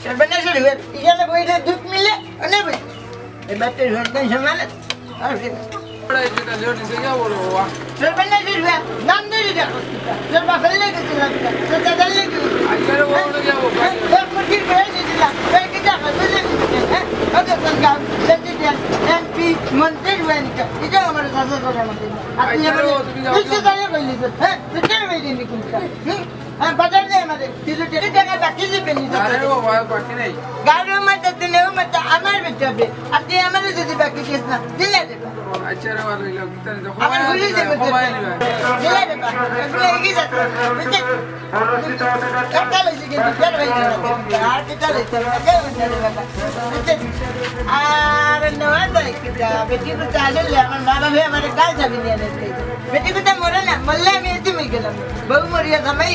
হুয়ে এখানে বইলে দুধ মিলে অনেক বই এই বাচ্চার হুয়ে তো সমান আর কি চলবে না হ্যাঁ আপনি আমার তো তো যদি বাকি দিস না দিলে দেবা। আমার ভুলে দেবো। দিলে দেবা। এগিয়ে যাচ্ছে হয়েছে আর নেওয়া যায় বেটি কুটা আসলে আমার মা বাবা আমার গাল যাবি নিয়ে বেটি কুটা মরে না মরলে আমি এতিমই গেলাম। বউ মরিয়া থামাই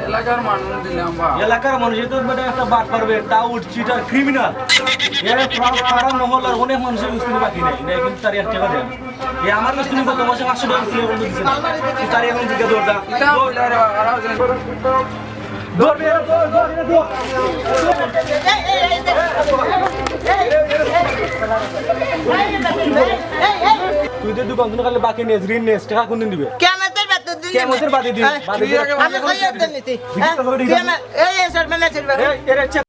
এলাকার মানুষ দিলাম এলাকার মানুষ তো বেটা একটা বাদ পারবে চিটার ক্রিমিনাল মহল্লার অনেক মানুষের উস্তিনি বাকি নেই কিন্তু তার এক টাকা দেন। এ আমার মাসে পাঁচশো টাকা দিচ্ছে না? তার এখন দিকে তুই যে দোকান বাকি নেস ঋণ নেস টাকা কোনদিন দিবে? কেমতের বাদে আমি কই নিতি এই এরে চেক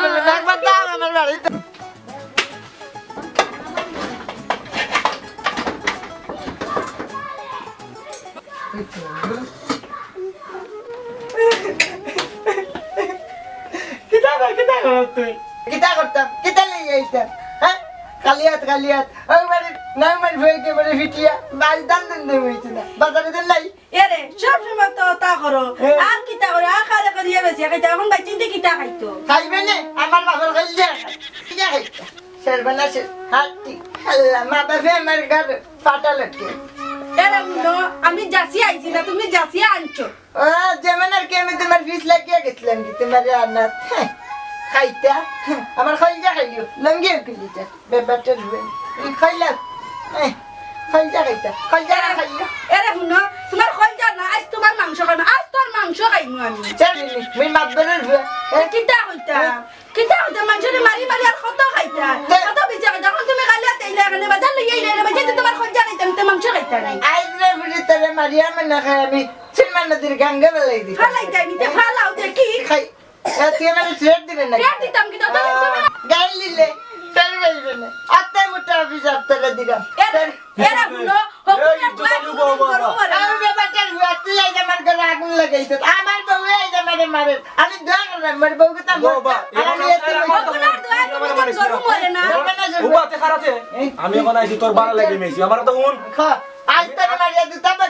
বলে একবার দাও আমার বাড়িতে কিতা তুই করতাম? কিতা লই যাইতাম হ্যাঁ কালিয়াত কালিয়াত। ওই বাড়ি নাই মারি ভেইতে বাড়ি ফিটিয়া। বাড়ি দান দিন দে হইছে না বাজারে দেন নাই। এরে সব সময় তো তা করো। আর কিতা করে আর খালে করিয়া বেশি খাইতে এখন ভাই চিন্তা কিতা খাইতো। খাইবে নে? আমার বাবার খাইলে কিতা খাইতা সর্বনা সে হাতি। আল্লাহ মা বাবা আমার ঘর পাটা লটকে। এরে আমি জাসি আইছি না। তুমি জাসি আনছো। ও যেমন আর কি আমি তোমার ফিস লাগিয়ে গেছিলাম কি তোমার রান্নাত হ্যাঁ, খাইতা আমার খাইজা খাইও। লঙ্গিও কিলিটা ব্যাপারটা রুবেন খাইলাম। খাইজা খাইতা। খাইজা না খাইও। এরে মুনো তোমার কইজা না আজ তোমার মাংস খাইমু। আজ তোর মাংস খাইমু আমি। মাতবারের রুবে এ কিতা কইতা কিতা কইতা মানুষের মারি মারি আর কত খাইতা। তে- কত বেঁচে খাইতা। এখন তুমি খালি তাইলে এখানে বাজার লইয়া ইলে রে বাজে তোমার খাইতা আমি তো মাংস খাইতা নাই। আইজরে বুঝি তোরে মারিয়া মানে খাই আমি সিনেমা নদীর গাঙ্গে বেলাই দিই ফালাইতা নিতে ফালাও দেখি খাই আমার ছেড়ে দিলে না পেট দিতাম কিতা তুমি তুমি গাই লিলে চল না। আত্মা মোটা অফিস আপনাকে দিলাম। এরে এরে হকুমের দোয়া জোতা লুবো তুমি করো আমি ব্যাপারটা তুই আজ আমার ঘরে আগুন লাগাইছ আমার বউয়ে আমারে মারে। আমি দোয়া করলাম মোর বউকে তা আমি এবার এতে আমার বসে- ওগুলোর দোয়া তুমি গরু মরে না। উবাতে খারাতে আমি এখন আইছি তোর বাড়া লাগে মেছি আমার তো হুন খা, আজ তোর মারিয়া দুটা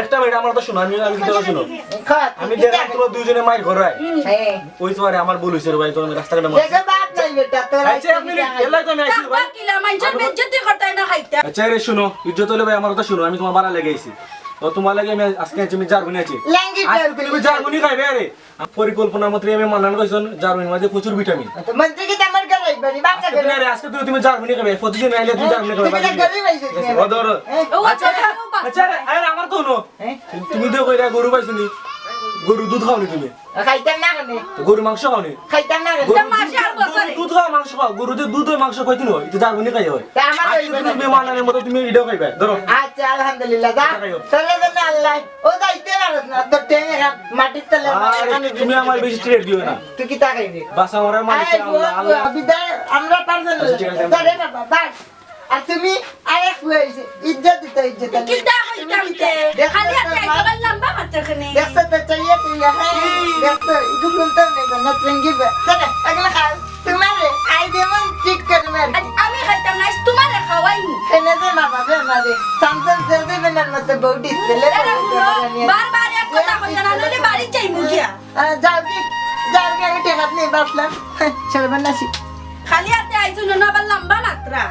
একটা মিনিট আমার তো শুনো আমি আমি কি শুনো। আমি দেখলাম তোমরা দুজনে মাইর ঘরায়। ওই তোমারে আমার ভুল হইছে ভাই তোর রাস্তা কাটে আচ্ছা আচ্ছা রে শুনো ইজ্জত হলে ভাই আমার কথা শুনো আমি তোমার বাড়া লেগে আমার ঘরে আইবানি, বাপটা আজকে তুমি ঘরে। আরে আজকে তুমি তুমি জার্মানি খাবে প্রতিদিন আইলে তুমি জার্মানি খাবে তুমি তো গরিব হইছিস ঠিক আছে, না। ও ধরো। হ্যাঁ? ও আচ্ছা আচ্ছা, আচ্ছা আরে, আরে আমার তো হ্যাঁ? তুমি তো কইরা গরু পাইছনি গরু দুধ খাওনি তুমি? খাইতাম না কেনে? তো গরু মাংস খাওনি? খাইতাম না কেনে? মাসে আর বছরে। দুধ খাও মাংস খাও গরু যে দুধ হয় মাংস খাইতে নয় এটা জার্মানি খাই হয়। তা আমার তুমি না। মতো তুমি এটাও খাইবে। ধরো। আচ্ছা আলহামদুলিল্লাহ যা। টাকা দিও। আল্লাহ। ও যাইতে পারস না এখন মাটির তলে আরে তুমি আমার বেশি ট্রেড দিও না। তুই কি তাকাইবি বাস আমার মালিক আরে আল্লাহ আল্লাহ বিদায় আমরা আচ্ছা, ঠিক আছে। তারে বাবা বাস আর তুমি আরেক হয়েছে ইজ্জত দিতে ইজ্জত কিতা নেই না ট্রেঙ্গি চলে আগলা খাও তোমারে আই দেমন ঠিক করে মার আমি খাইতাম না তোমারে খাওয়াইনি কেনে যে মা বাবা মারে সামসন জেজে বেনার মতো বউ ডিসপ্লে বারবার খালি হাতে আইছো না লম্বা মাত্রা।